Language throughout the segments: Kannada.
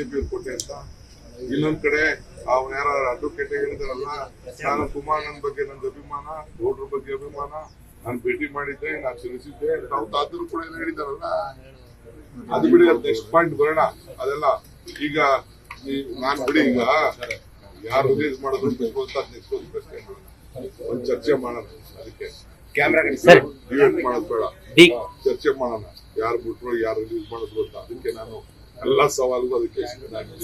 ಬಿಜೆಪಿ ಕೊಟ್ಟೆ ಅಂತ. ಇನ್ನೊಂದ್ ಕಡೆ ಅವ್ನ ಯಾರ ಅಡ್ವೊಕೇಟ್ ಹೇಳಿದಾರಲ್ಲ ನಾನು ಕುಮಾರ್ ನನ್ ಬಗ್ಗೆ ನಂದು ಅಭಿಮಾನ ಗೌಡ್ರ ಬಗ್ಗೆ ಅಭಿಮಾನ ನಾನು ಭೇಟಿ ಮಾಡಿದ್ದೆ ನಾನು ತಿಳಿಸಿದ್ದೆ ನಾವು ತಾತರು ಕೂಡ ಏನೋ ಹೇಳಿದಾರಲ್ಲ. ಅದು ಬಿಡಿ ನೆಕ್ಸ್ಟ್ ಪಾಯಿಂಟ್ ಬರೋಣ. ಅದೆಲ್ಲ ಈಗ ನಾನ್ ಬಿಡಿ ಈಗ ಯಾರು ರಿಲೀಸ್ ಮಾಡೋದು ನೆಕ್ಸ್ಟ್ ಒಂದು ಚರ್ಚೆ ಮಾಡೋಣ ಅದಕ್ಕೆ. ಮಾಡೋದು ಬೇಡ. ಚರ್ಚೆ ಮಾಡೋಣ. ಯಾರು ಬಿಟ್ರು ಯಾರು ರಿಲೀಸ್ ಮಾಡೋದು ಅಂತ ಅದಕ್ಕೆ ನಾನು ಎಲ್ಲಾ ಸವಾಲಿಗೂ ಅದಕ್ಕೆ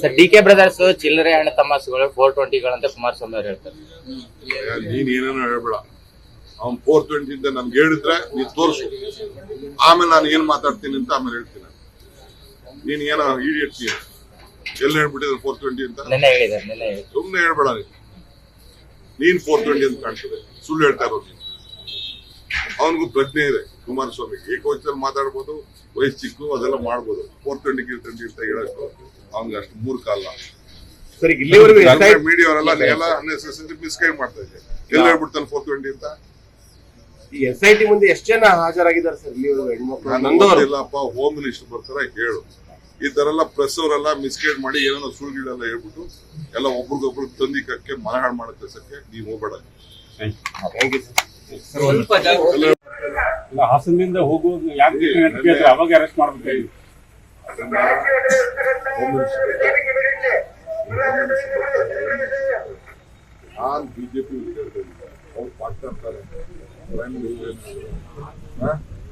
ಸರ್ ಡಿ ಕೆ ಬ್ರದರ್ಸ್ ಚಿಲ್ಲರೆ ಅಣ್ಣ ತಮಾಸುಗಳು ಫೋರ್ ಟ್ವೆಂಟಿಗಳಂತ ಕುಮಾರಸ್ವಾಮಿ ಅವ್ರು ಹೇಳ್ತಾರೆ. ನೀನ್ ಏನೇನೋ ಹೇಳ್ಬೇಡ. ಅವ್ನ್ ಫೋರ್ ಟ್ವೆಂಟಿ ಅಂತ ನನ್ಗೆ ಹೇಳಿದ್ರೆ ನೀನ್ ತೋರಿಸು. ಆಮೇಲೆ ನಾನು ಏನ್ ಮಾತಾಡ್ತೀನಿ ಅಂತ ಆಮೇಲೆ ಹೇಳ್ತೀನಿ. ನೀನು ಏನೋ ಇಡಿಯಟ್ ಎಲ್ಲ ಹೇಳ್ಬಿಟ್ಟಿದ್ರೆ ಫೋರ್ ಟ್ವೆಂಟಿ ಅಂತ? ಸುಮ್ಮನೆ ಹೇಳಿದ್ದಾರೆ ನಿನ್ನೆ ಸುಮ್ನೆ ಹೇಳ್ಬೇಡ ನೀನು. ನೀನ್ ಫೋರ್ ಟ್ವೆಂಟಿ ಅಂತ ಕಾಣ್ತದೆ. ಸುಳ್ಳು ಹೇಳ್ತಾ ಇರೋದು. ಅವನಿಗೂ ಪ್ರಜ್ಞೆ ಇದೆ. ಕುಮಾರಸ್ವಾಮಿ ಏಕವಚನಲ್ಲಿ ಮಾತಾಡ್ಬೋದು ವಯಸ್ಸು ಚಿಕ್ಕು ಅದೆಲ್ಲ ಮಾಡ್ಬೋದು. ಫೋರ್ ಟ್ವೆಂಟಿ ಅಂತ ಹೇಳೋಷ್ಟು ಅವ್ನಿಗೆ ಅಷ್ಟು ಮೂರ್ ಕಾಲ ಮೀಡಿಯವರೆಲ್ಲ ಎಲ್ಲ ಅನ್ನೆಸೆಸರಿ ಮಿಸ್ಗೈಡ್ ಮಾಡ್ತಾ ಇದ್ದಾರೆ. ಎಲ್ಲಿ ಹೇಳ್ಬಿಡ್ತಾನೆ ಫೋರ್ ಟ್ವೆಂಟಿ ಅಂತ? ಎಸ್ ಐ ಟಿ ಮುಂದೆ ಎಷ್ಟು ಜನ ಹಾಜರಾಗಿದ್ದಾರೆ ಸರ್ ಹೆಣ್ಮಕ್ಳು? ಇಲ್ಲಪ್ಪ ಹೋಮ್ ಮಿನಿಸ್ಟರ್ ಬರ್ತಾರೆ ಹೇಳು. ಈ ತರ ಎಲ್ಲ ಪ್ರೆಸ್ ಅವರೆಲ್ಲ ಮಿಸ್ಗೈಡ್ ಮಾಡಿ ಏನೋ ಸುಳ್ಳುಗಳೆಲ್ಲ ಹೇಳ್ಬಿಟ್ಟು ಎಲ್ಲ ಒಬ್ರಿಗೊಬ್ರು ತಂದಿಕಕ್ಕೆ ಮನಹಾಳು ಮಾಡಕ್ಕೆ ಕೆಲಸಕ್ಕೆ ನೀವು ಹೋಗ್ಬೇಡ. ಥ್ಯಾಂಕ್ ಯು ಸರ್ ಇಲ್ಲ, ಹಾಸನದಿಂದ ಹೋಗುವುದು ಯಾಕೆ ಅಂತ ಅವಾಗ ಅರೆಸ್ಟ್ ಮಾಡ್ಬೇಕಾಗಿ ನಾನ್ ಬಿಜೆಪಿ ಅವ್ರು ಪ್ರೈಮ್ ಮಿನಿಸ್ಟರ್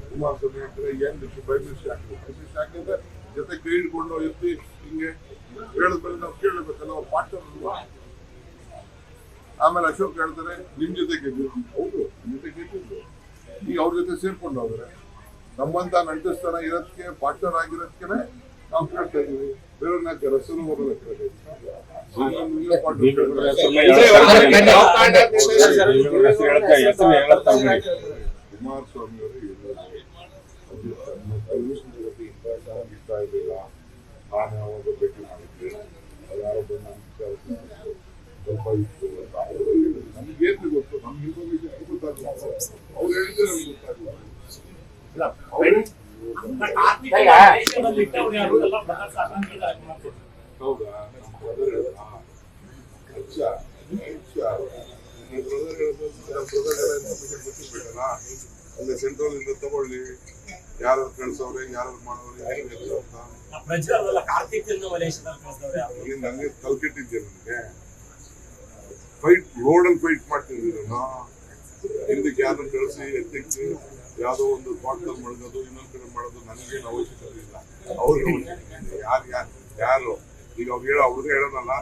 ಕುಮಾರಸ್ವಾಮಿ ಹೇಳ್ತಾರೆ ಏನ್ ಬೇಕು? ಮಿನಿಸ್ಟರ್ ಹಾಕ್ಬೇಕು ಹಾಕಿದ್ರೆ ಜೊತೆ ಕೈ ಹಿಡ್ಕೊಂಡು ಎತ್ತಿ ಹಿಂಗೆ ಹೇಳಿದ್ಮೇಲೆ ನಾವು ಕೇಳಬೇಕಲ್ಲ, ಅವ್ರ ಪಾಠ ಆಮೇಲೆ ಅಶೋಕ್ ಹೇಳ್ತಾರೆ, ನಿಮ್ ಜೊತೆ ಗೆದ್ದು ಹೌದು. ಈಗ ಅವ್ರ ಜೊತೆ ಸೇರ್ಕೊಂಡು ಹೋದ್ರೆ ನಮ್ಮಂತ ನಂಟಸ್ಥಾನ ಇರೋದಕ್ಕೆ ಪಾರ್ಟ್ನರ್ ಆಗಿರೋದಕ್ಕೆ ನಾವು ಕೇಳ್ತಾ ಇದೀವಿ ಬೇರೆಯವ್ರನ್ನ ಕೆಲಸನೂ. ಕುಮಾರಸ್ವಾಮಿ ಅವರು ಭೇಟಿ. ಸ್ವಲ್ಪ ಇತ್ತು ಅಂತ ಅವ್ರು ಹೇಳಿದ್ರು. ನಮ್ಗೇನು ಗೊತ್ತು ನಮ್ಗೆ ಇನ್ಫಾರ್ಮೇಶನ್ ಗೊತ್ತಾಗಲ್ಲ ಅವ್ರು ಹೇಳಿದ್ರೆ ನಮ್ಗೆ ಗೊತ್ತಾಗಲ್ಲ ಹೌದಾ ನಮ್ಮ ಬ್ರದರ್ ಹೇಳ್ದ ಅಚ್ಚ ಅಚ್ಚ ನಿಮ್ಮ ಬ್ರದರ್ ಹೇಳಿದ್ರು ನಮ್ಮ ಬ್ರದರ್ ಎಲ್ಲ ಇನ್ಫಾರ್ಮೇಶನ್ ಗೊತ್ತಿರ್ಬೇಕಲ್ಲ ಅಲ್ಲೇ ಸೆಂಟ್ರಲ್ ಇಂದ ತಗೊಳ್ಳಿ ಯಾರು ಕಳ್ಸವ್ರೆ ಯಾರು ಮಾಡೋರು ಎತ್ತ ಅಂತ ಪ್ರಜ್ವಲ್ ಕಾರ್ತಿಕ್ ಮಲೇಶಿಯಾದಲ್ಲಿ ಕಳ್ಸಿದವ್ರೆ ಅಲ್ಲಿ ನಂಗೆ ತಲ್ಕೆಟ್ಟಿದ್ದೆ ನನಗೆ. ಫೈಟ್ ರೋಡಲ್ಲಿ ಫೈಟ್ ಮಾಡ್ತಿದ್ವಿ ನಾನು ಹಿಂದಕ್ಕೆ ಯಾರನ್ನ ಕಳಿಸಿ ಎತ್ತಿಕ್ಕೆ ಯಾವುದೋ ಒಂದು ಪಾಟ್ನಲ್ಲಿ ಮಡಗೋದು ಇನ್ನೊಂದ್ ಕಡೆ ಮಾಡೋದು ನನಗೇನು ಅವಶ್ಯಕತೆ ಇಲ್ಲ. ಅವ್ರಿಗೆ ಯಾರು ಯಾರು ಯಾರು? ಈಗ ಅವ್ರು ಹೇಳೋ ಅವ್ರಿಗೆ ಹೇಳೋಣಲ್ಲ